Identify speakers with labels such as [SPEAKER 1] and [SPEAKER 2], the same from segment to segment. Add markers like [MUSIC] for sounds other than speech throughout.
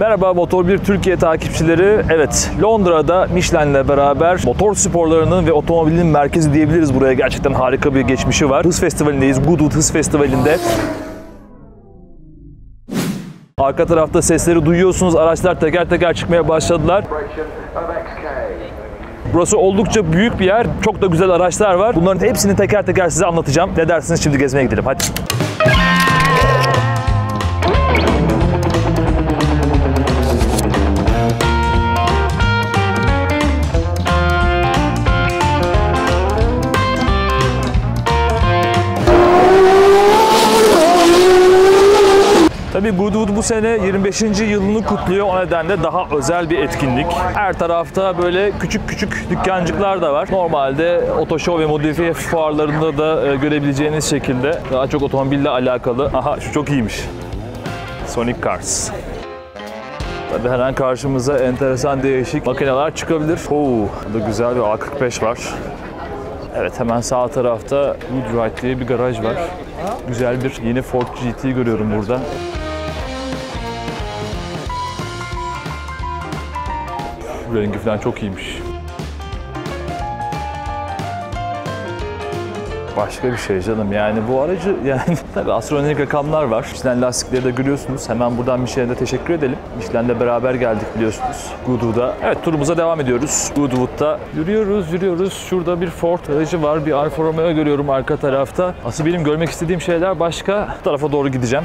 [SPEAKER 1] Merhaba Motor 1 Türkiye takipçileri. Evet, Londra'da Michelin'le beraber motor sporlarının ve otomobilin merkezi diyebiliriz buraya. Gerçekten harika bir geçmişi var. Hız Festivali'ndeyiz. Goodwood Hız Festivali'nde. Arka tarafta sesleri duyuyorsunuz. Araçlar teker teker çıkmaya başladılar. Burası oldukça büyük bir yer. Çok da güzel araçlar var. Bunların hepsini teker teker size anlatacağım. Ne dersiniz şimdi gezmeye gidelim. Hadi. Tabii Goodwood bu sene 25. yılını kutluyor. O nedenle daha özel bir etkinlik. Her tarafta böyle küçük küçük dükkancıklar da var. Normalde otoshow ve modifiye fuarlarında da e, görebileceğiniz şekilde daha çok otomobille alakalı. Aha şu çok iyiymiş. Sonic Cars. Tabii hemen karşımıza enteresan değişik makineler çıkabilir. Oo, burada güzel bir A45 var. Evet hemen sağ tarafta Woodwright diye bir garaj var. Güzel bir yeni Ford GT görüyorum burada. Rengi falan çok iyiymiş. Başka bir şey canım yani bu aracı [LAUGHS] yani tabii astronomik rakamlar var. Michelin lastikleri de görüyorsunuz. Hemen buradan Michelin'e teşekkür edelim. Michelin'le beraber geldik biliyorsunuz Goodwood'a. Evet turumuza devam ediyoruz. Goodwood'da yürüyoruz yürüyoruz. Şurada bir Ford aracı var. Bir Alfa Romeo görüyorum arka tarafta. Asıl benim görmek istediğim şeyler başka. Bu tarafa doğru gideceğim.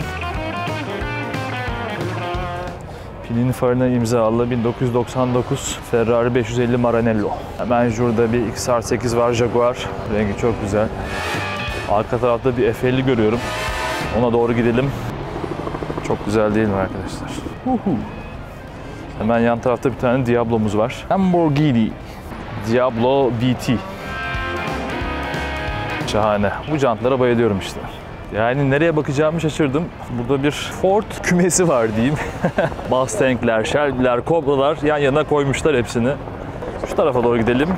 [SPEAKER 1] Pilin farına imzalı 1999 Ferrari 550 Maranello. Hemen şurada bir XR8 var Jaguar. Rengi çok güzel. Arka tarafta bir F50 görüyorum. Ona doğru gidelim. Çok güzel değil mi arkadaşlar? Hemen yan tarafta bir tane Diablo'muz var. Lamborghini Diablo VT. Şahane. Bu jantlara bayılıyorum işte. Yani nereye bakacağımı şaşırdım. Burada bir Ford kümesi var diyeyim. [LAUGHS] Mustang'ler, Shelby'ler, Cobra'lar yan yana koymuşlar hepsini. Şu tarafa doğru gidelim.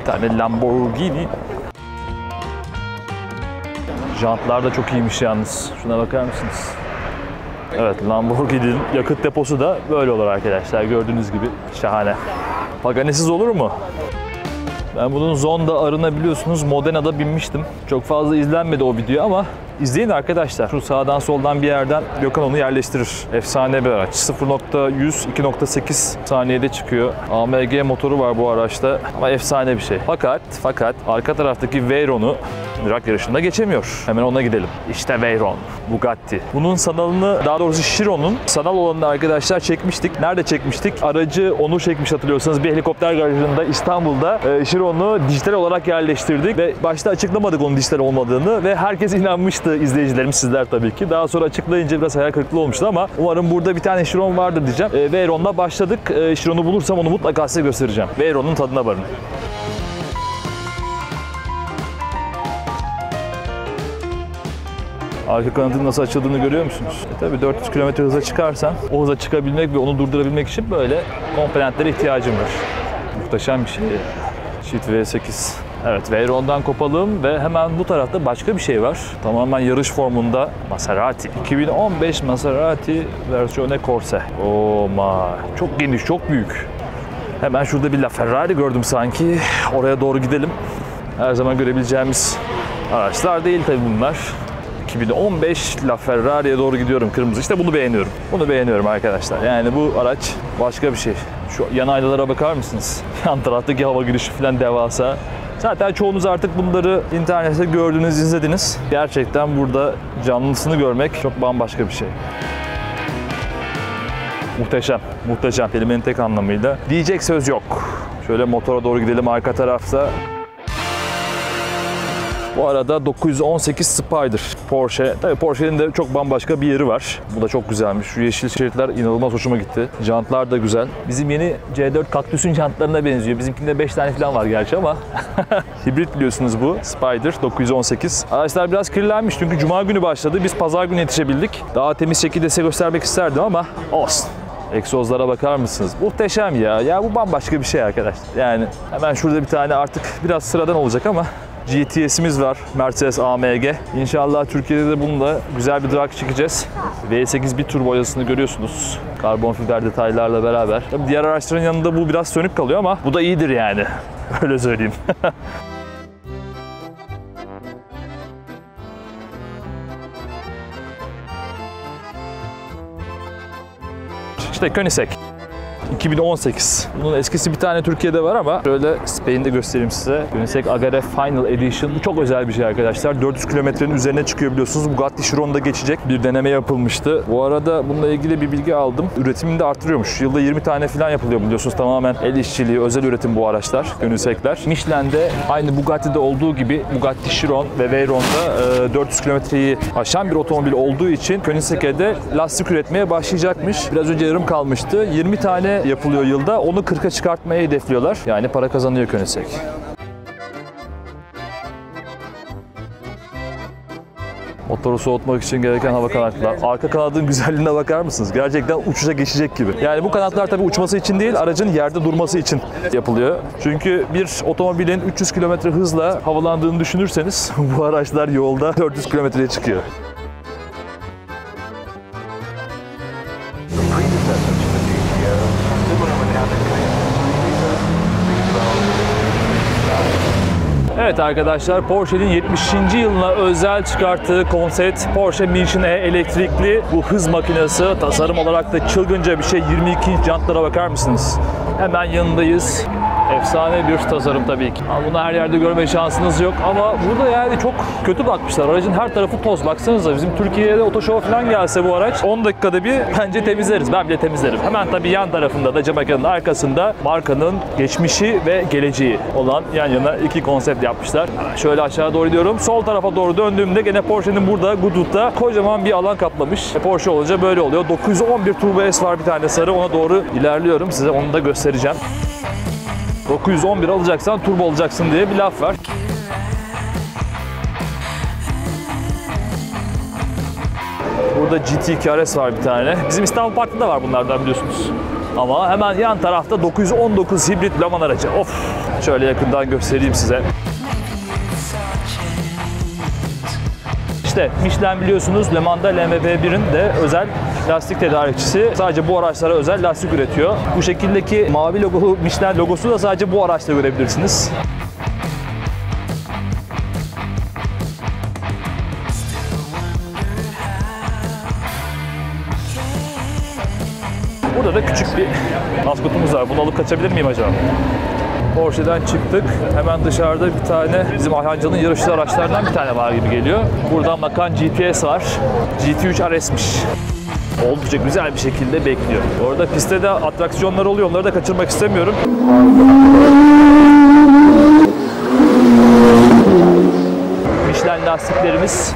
[SPEAKER 1] Bir tane Lamborghini. Jantlar da çok iyiymiş yalnız. Şuna bakar mısınız? Evet Lamborghini'nin yakıt deposu da böyle olur arkadaşlar. Gördüğünüz gibi şahane. Paganesiz olur mu? Ben bunun Zonda arına biliyorsunuz Modena'da binmiştim. Çok fazla izlenmedi o video ama izleyin arkadaşlar. Şu sağdan soldan bir yerden Gökhan onu yerleştirir. Efsane bir araç. 0.100 2.8 saniyede çıkıyor. AMG motoru var bu araçta ama efsane bir şey. Fakat fakat arka taraftaki Veyron'u Irak yarışında geçemiyor. Hemen ona gidelim. İşte Veyron, Bugatti. Bunun sanalını, daha doğrusu Chiron'un sanal olanını arkadaşlar çekmiştik. Nerede çekmiştik? Aracı Onur çekmiş hatırlıyorsanız bir helikopter garajında İstanbul'da e, dijital olarak yerleştirdik ve başta açıklamadık onun dijital olmadığını ve herkes inanmıştı izleyicilerimiz sizler tabii ki. Daha sonra açıklayınca biraz hayal kırıklığı olmuştu ama umarım burada bir tane Chiron vardır diyeceğim. E, Veyron'la başladık. E, Chiron'u bulursam onu mutlaka size göstereceğim. Veyron'un tadına varın. Arka kanatın nasıl açıldığını görüyor musunuz? E tabii 400 km hıza çıkarsan o hıza çıkabilmek ve onu durdurabilmek için böyle komponentlere ihtiyacım var. Muhteşem bir şey. Cheat V8. Evet Veyron'dan kopalım ve hemen bu tarafta başka bir şey var. Tamamen yarış formunda Maserati. 2015 Maserati versiyonu Corse. Oh my. Çok geniş, çok büyük. Hemen şurada bir LaFerrari gördüm sanki. Oraya doğru gidelim. Her zaman görebileceğimiz araçlar değil tabii bunlar. 2015 LaFerrari'ye doğru gidiyorum kırmızı. İşte bunu beğeniyorum. Bunu beğeniyorum arkadaşlar. Yani bu araç başka bir şey. Şu yan aynalara bakar mısınız? [LAUGHS] Yan taraftaki hava girişi falan devasa. Zaten çoğunuz artık bunları internette gördünüz, izlediniz. Gerçekten burada canlısını görmek çok bambaşka bir şey. Muhteşem, muhteşem kelimenin tek anlamıyla. Diyecek söz yok. Şöyle motora doğru gidelim arka tarafta. Bu arada 918 Spider Porsche. Tabii Porsche'nin de çok bambaşka bir yeri var. Bu da çok güzelmiş. Şu yeşil şeritler inanılmaz hoşuma gitti. Jantlar da güzel. Bizim yeni C4 Cactus'un jantlarına benziyor. Bizimkinde 5 tane falan var gerçi ama [LAUGHS] hibrit biliyorsunuz bu. Spider 918. Araçlar biraz kirlenmiş çünkü cuma günü başladı. Biz pazar günü yetişebildik. Daha temiz şekilde size göstermek isterdim ama olsun. Egzozlara bakar mısınız? Muhteşem ya. Ya bu bambaşka bir şey arkadaşlar. Yani hemen şurada bir tane artık biraz sıradan olacak ama GTS'imiz var. Mercedes AMG. İnşallah Türkiye'de de bununla güzel bir drag çekeceğiz. V8 bir turbo boyasını görüyorsunuz. Karbon fiber detaylarla beraber. Tabii diğer araçların yanında bu biraz sönük kalıyor ama bu da iyidir yani. [LAUGHS] Öyle söyleyeyim. [LAUGHS] İşte Koenigsegg. 2018. Bunun eskisi bir tane Türkiye'de var ama şöyle Spain'de göstereyim size. Koenigsegg Agare Final Edition. Bu çok özel bir şey arkadaşlar. 400 kilometrenin üzerine çıkıyor biliyorsunuz. Bugatti Chiron'da geçecek bir deneme yapılmıştı. Bu arada bununla ilgili bir bilgi aldım. Üretimini de artırıyormuş. Yılda 20 tane falan yapılıyor biliyorsunuz. Tamamen el işçiliği, özel üretim bu araçlar. Koenigsegg'ler. Michelin'de aynı Bugatti'de olduğu gibi Bugatti Chiron ve Veyron'da e, 400 kilometreyi aşan bir otomobil olduğu için Koenigsegg'e de lastik üretmeye başlayacakmış. Biraz önce yarım kalmıştı. 20 tane yapılıyor yılda. Onu 40'a çıkartmayı hedefliyorlar. Yani para kazanıyor Koenigsegg. Motoru soğutmak için gereken hava kanatlar. Arka kanadın güzelliğine bakar mısınız? Gerçekten uçuşa geçecek gibi. Yani bu kanatlar tabii uçması için değil, aracın yerde durması için yapılıyor. Çünkü bir otomobilin 300 km hızla havalandığını düşünürseniz [LAUGHS] bu araçlar yolda 400 kilometreye çıkıyor. Evet arkadaşlar Porsche'nin 70. yılına özel çıkarttığı konsept Porsche Mission E elektrikli bu hız makinesi tasarım olarak da çılgınca bir şey 22 inç jantlara bakar mısınız? Hemen yanındayız. Efsane bir tasarım tabii ki. Bunu her yerde görme şansınız yok ama burada yani çok kötü bakmışlar. Aracın her tarafı toz. Baksanıza bizim Türkiye'de otoşova falan gelse bu araç 10 dakikada bir [LAUGHS] bence temizleriz. Ben bile temizlerim. Hemen tabii yan tarafında da cam mekanın arkasında markanın geçmişi ve geleceği olan yan yana iki konsept yapmışlar. Şöyle aşağı doğru gidiyorum. Sol tarafa doğru döndüğümde gene Porsche'nin burada Goodwood'da kocaman bir alan kaplamış. E, Porsche olunca böyle oluyor. 911 Turbo S var bir tane sarı. Ona doğru ilerliyorum. Size onu da göstereceğim. 911 alacaksan turbo alacaksın diye bir laf var. Burada GT KRS var bir tane. Bizim İstanbul Park'ta da var bunlardan biliyorsunuz. Ama hemen yan tarafta 919 hibrit Le Mans aracı. Of! Şöyle yakından göstereyim size. İşte Michelin biliyorsunuz Le Mans'da LMP1'in de özel lastik tedarikçisi. Sadece bu araçlara özel lastik üretiyor. Bu şekildeki mavi logolu Michelin logosu da sadece bu araçta görebilirsiniz. Burada da küçük bir maskotumuz var. Bunu alıp kaçabilir miyim acaba? Porsche'den çıktık. Hemen dışarıda bir tane bizim Ayhancı'nın yarışlı araçlarından bir tane var gibi geliyor. Buradan bakan GTS var. GT3 RS'miş. Oldukça güzel bir şekilde bekliyor. Orada pistte de atraksiyonlar oluyor. Onları da kaçırmak istemiyorum. Michelin lastiklerimiz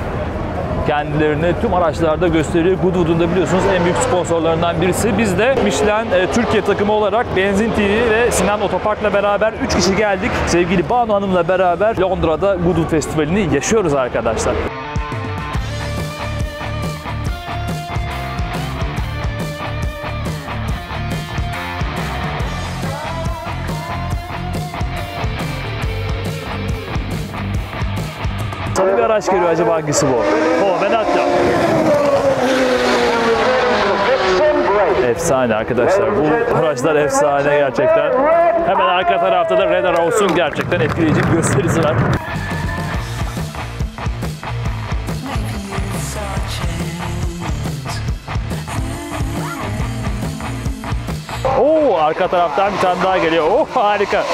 [SPEAKER 1] kendilerini tüm araçlarda gösteriyor. Goodwood'un da biliyorsunuz en büyük sponsorlarından birisi. Biz de Michelin e, Türkiye takımı olarak Benzin TV ve Sinan Otopark'la beraber 3 kişi geldik. Sevgili Banu Hanım'la beraber Londra'da Goodwood Festivali'ni yaşıyoruz arkadaşlar. Araç geliyor acaba hangisi bu? Atacağım. Efsane arkadaşlar. Bu araçlar efsane gerçekten. Hemen arka tarafta da Red Arrows'un gerçekten etkileyici bir gösterisi var. Oo, arka taraftan bir tane daha geliyor. Oh harika.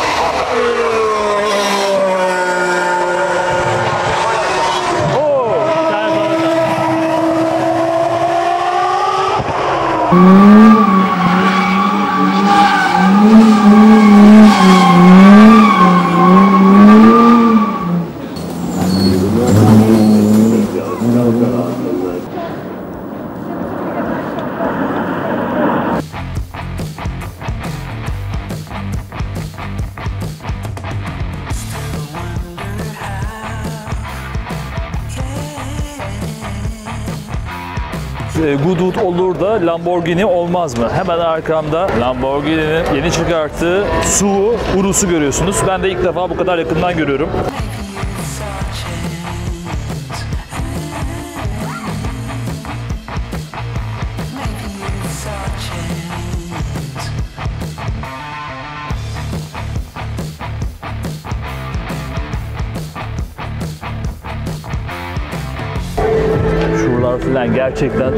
[SPEAKER 1] Mm-hmm. Goodwood olur da Lamborghini olmaz mı? Hemen arkamda Lamborghini'nin yeni çıkarttığı SUV Urus'u görüyorsunuz. Ben de ilk defa bu kadar yakından görüyorum. Falan gerçekten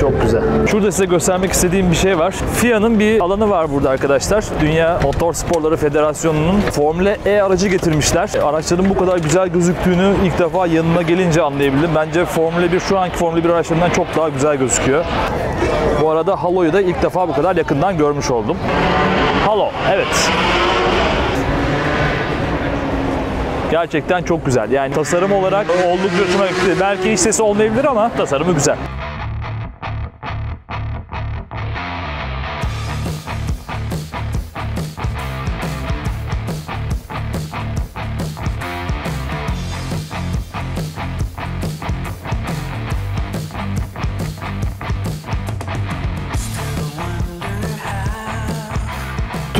[SPEAKER 1] çok güzel. Şurada size göstermek istediğim bir şey var. FIA'nın bir alanı var burada arkadaşlar. Dünya Motor Sporları Federasyonu'nun Formula E aracı getirmişler. Araçların bu kadar güzel gözüktüğünü ilk defa yanına gelince anlayabildim. Bence Formula 1 şu anki Formula 1 araçlarından çok daha güzel gözüküyor. Bu arada Halo'yu da ilk defa bu kadar yakından görmüş oldum. Halo, evet. Gerçekten çok güzel. Yani tasarım olarak oldukça hoşuma. Belki iç sesi olmayabilir ama tasarımı güzel.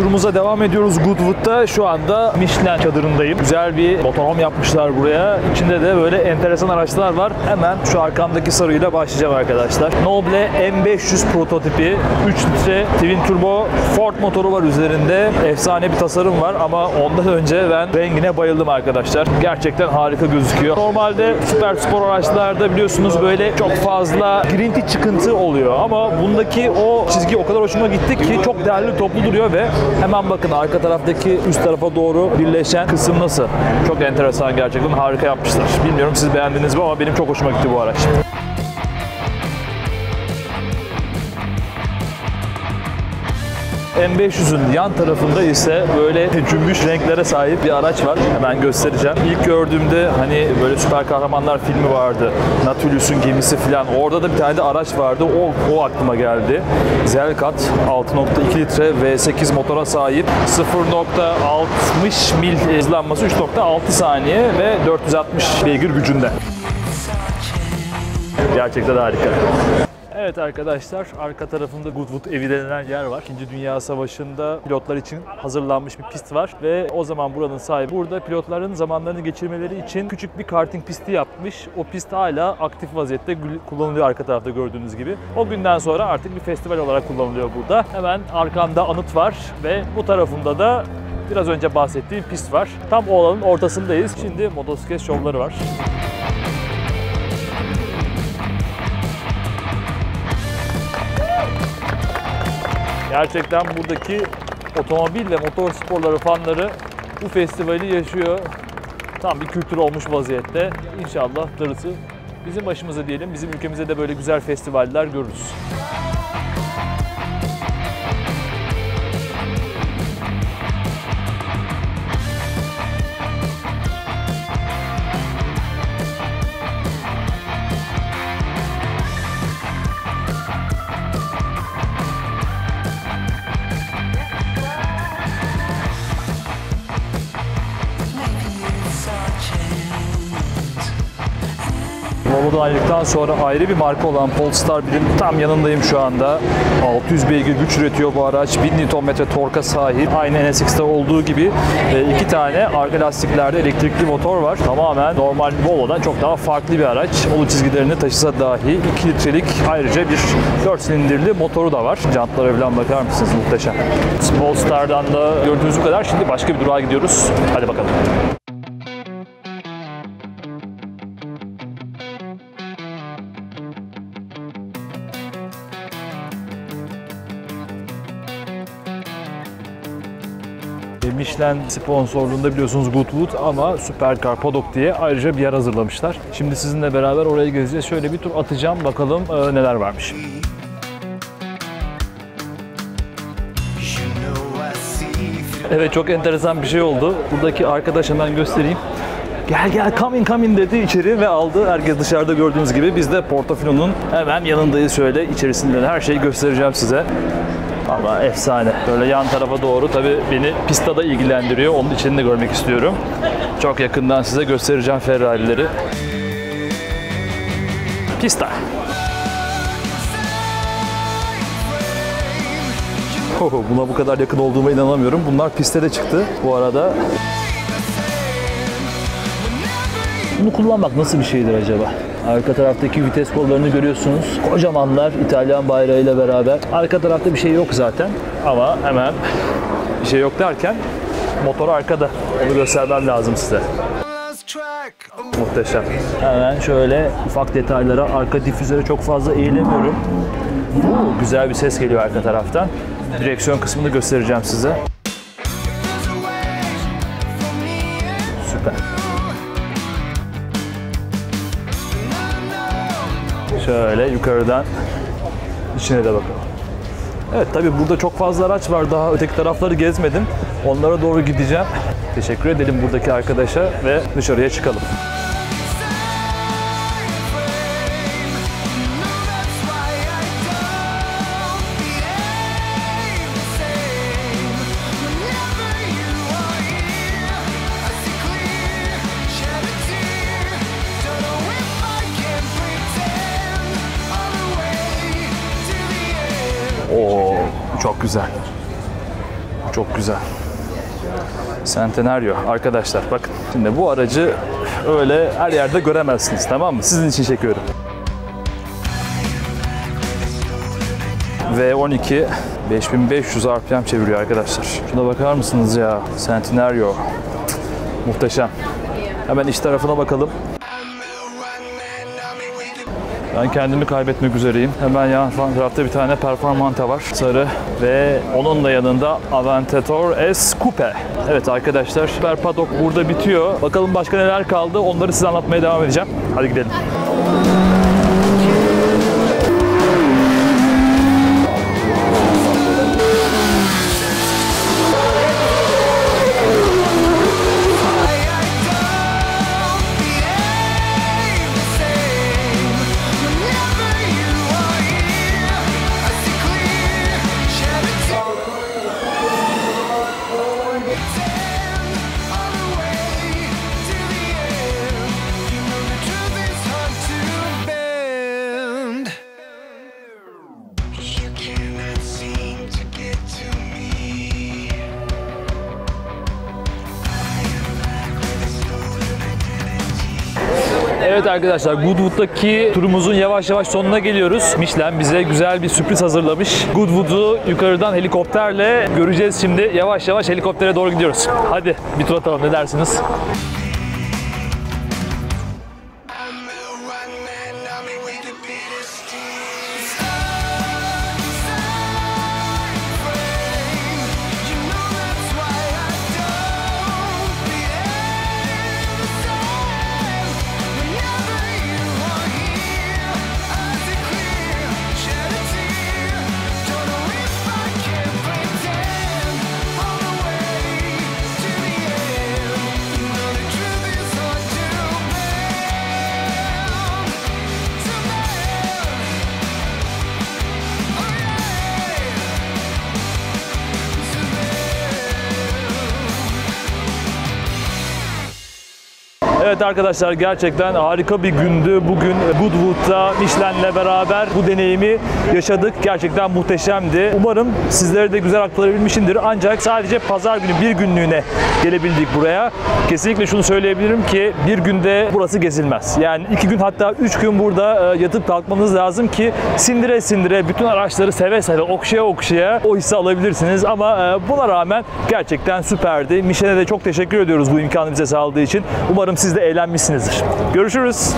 [SPEAKER 1] Turumuza devam ediyoruz Goodwood'da. Şu anda Michelin çadırındayım. Güzel bir motorhome yapmışlar buraya. İçinde de böyle enteresan araçlar var. Hemen şu arkamdaki sarıyla başlayacağım arkadaşlar. Noble M500 prototipi. 3 litre twin turbo Ford motoru var üzerinde. Efsane bir tasarım var ama ondan önce ben rengine bayıldım arkadaşlar. Gerçekten harika gözüküyor. Normalde süper spor araçlarda biliyorsunuz böyle çok fazla grinti çıkıntı oluyor ama bundaki o çizgi o kadar hoşuma gitti ki çok değerli toplu duruyor ve hemen bakın arka taraftaki üst tarafa doğru birleşen kısım nasıl? Çok enteresan gerçekten harika yapmışlar. Bilmiyorum siz beğendiniz mi ama benim çok hoşuma gitti bu araç. M500'ün yan tarafında ise böyle cümbüş renklere sahip bir araç var. Hemen göstereceğim. İlk gördüğümde hani böyle süper kahramanlar filmi vardı. Nautilus gemisi falan. Orada da bir tane de araç vardı. O, o aklıma geldi. Zelkat 6.2 litre V8 motora sahip. 0.60 mil hızlanması 3.6 saniye ve 460 beygir gücünde. Gerçekten harika. Evet arkadaşlar, arka tarafında Goodwood evi denilen yer var. İkinci Dünya Savaşı'nda pilotlar için hazırlanmış bir pist var ve o zaman buranın sahibi burada pilotların zamanlarını geçirmeleri için küçük bir karting pisti yapmış. O pist hala aktif vaziyette kullanılıyor arka tarafta gördüğünüz gibi. O günden sonra artık bir festival olarak kullanılıyor burada. Hemen arkamda anıt var ve bu tarafında da biraz önce bahsettiğim pist var. Tam o alanın ortasındayız. Şimdi motosiklet şovları var. Gerçekten buradaki otomobil ve motor sporları fanları bu festivali yaşıyor. Tam bir kültür olmuş vaziyette. İnşallah darısı bizim başımıza diyelim. Bizim ülkemizde de böyle güzel festivaller görürüz. Volvo'dan ayrıldıktan sonra ayrı bir marka olan Polestar 1'in tam yanındayım şu anda. 600 beygir güç üretiyor bu araç. 1000 Nm torka sahip. Aynı NSX'te olduğu gibi e, iki tane arka lastiklerde elektrikli motor var. Tamamen normal Volvo'dan çok daha farklı bir araç. Olu çizgilerini taşısa dahi 2 litrelik ayrıca bir 4 silindirli motoru da var. Jantlara falan bakar mısınız? Muhteşem. Polestar'dan da gördüğünüz kadar. Şimdi başka bir durağa gidiyoruz. Hadi bakalım. Michelin sponsorluğunda biliyorsunuz Goodwood ama Supercar Paddock diye ayrıca bir yer hazırlamışlar. Şimdi sizinle beraber oraya gezeceğiz. Şöyle bir tur atacağım bakalım e, neler varmış. Evet çok enteresan bir şey oldu. Buradaki arkadaş hemen göstereyim. Gel gel come in come in dedi içeri ve aldı. Herkes dışarıda gördüğünüz gibi biz de Portofino'nun hemen yanındayız şöyle içerisinde her şeyi göstereceğim size. Ama efsane. Böyle yan tarafa doğru tabii beni pistada ilgilendiriyor. Onun içini de görmek istiyorum. Çok yakından size göstereceğim Ferrari'leri. Pista. Oho, Buna bu kadar yakın olduğuma inanamıyorum. Bunlar piste de çıktı bu arada. Bunu kullanmak nasıl bir şeydir acaba? Arka taraftaki vites kollarını görüyorsunuz. Kocamanlar İtalyan bayrağıyla beraber. Arka tarafta bir şey yok zaten. Ama hemen bir şey yok derken motor arkada. Onu göstermem lazım size. Muhteşem. Hemen şöyle ufak detaylara, arka difüzöre çok fazla eğilemiyorum. Oo, güzel bir ses geliyor arka taraftan. Direksiyon kısmını göstereceğim size. Şöyle yukarıdan içine de bakalım. Evet tabii burada çok fazla araç var. Daha öteki tarafları gezmedim. Onlara doğru gideceğim. Teşekkür edelim buradaki arkadaşa ve dışarıya çıkalım. Güzel. Çok güzel. Centenario arkadaşlar bakın. Şimdi bu aracı öyle her yerde göremezsiniz tamam mı? Sizin için çekiyorum. V12 5500 RPM çeviriyor arkadaşlar. Şuna bakar mısınız ya? Centenario. Muhteşem. Hemen iç tarafına bakalım. Ben kendimi kaybetmek üzereyim. Hemen yan tarafta bir tane Performante var. Sarı ve onun da yanında Aventador S Coupe. Evet arkadaşlar Super Paddock burada bitiyor. Bakalım başka neler kaldı onları size anlatmaya devam edeceğim. Hadi gidelim. Evet arkadaşlar Goodwood'daki turumuzun yavaş yavaş sonuna geliyoruz. Michelin bize güzel bir sürpriz hazırlamış. Goodwood'u yukarıdan helikopterle göreceğiz şimdi. Yavaş yavaş helikoptere doğru gidiyoruz. Hadi bir tur atalım ne dersiniz? Evet arkadaşlar gerçekten harika bir gündü. Bugün Goodwood'da Michelin'le beraber bu deneyimi yaşadık. Gerçekten muhteşemdi. Umarım sizlere de güzel aktarabilmişimdir. Ancak sadece pazar günü bir günlüğüne gelebildik buraya. Kesinlikle şunu söyleyebilirim ki bir günde burası gezilmez. Yani iki gün hatta üç gün burada e, yatıp kalkmanız lazım ki sindire sindire bütün araçları seve seve okşaya okşaya o hissi alabilirsiniz. Ama e, buna rağmen gerçekten süperdi. Michelin'e de çok teşekkür ediyoruz bu imkanı bize sağladığı için. Umarım siz de eğlenmişsinizdir. Görüşürüz.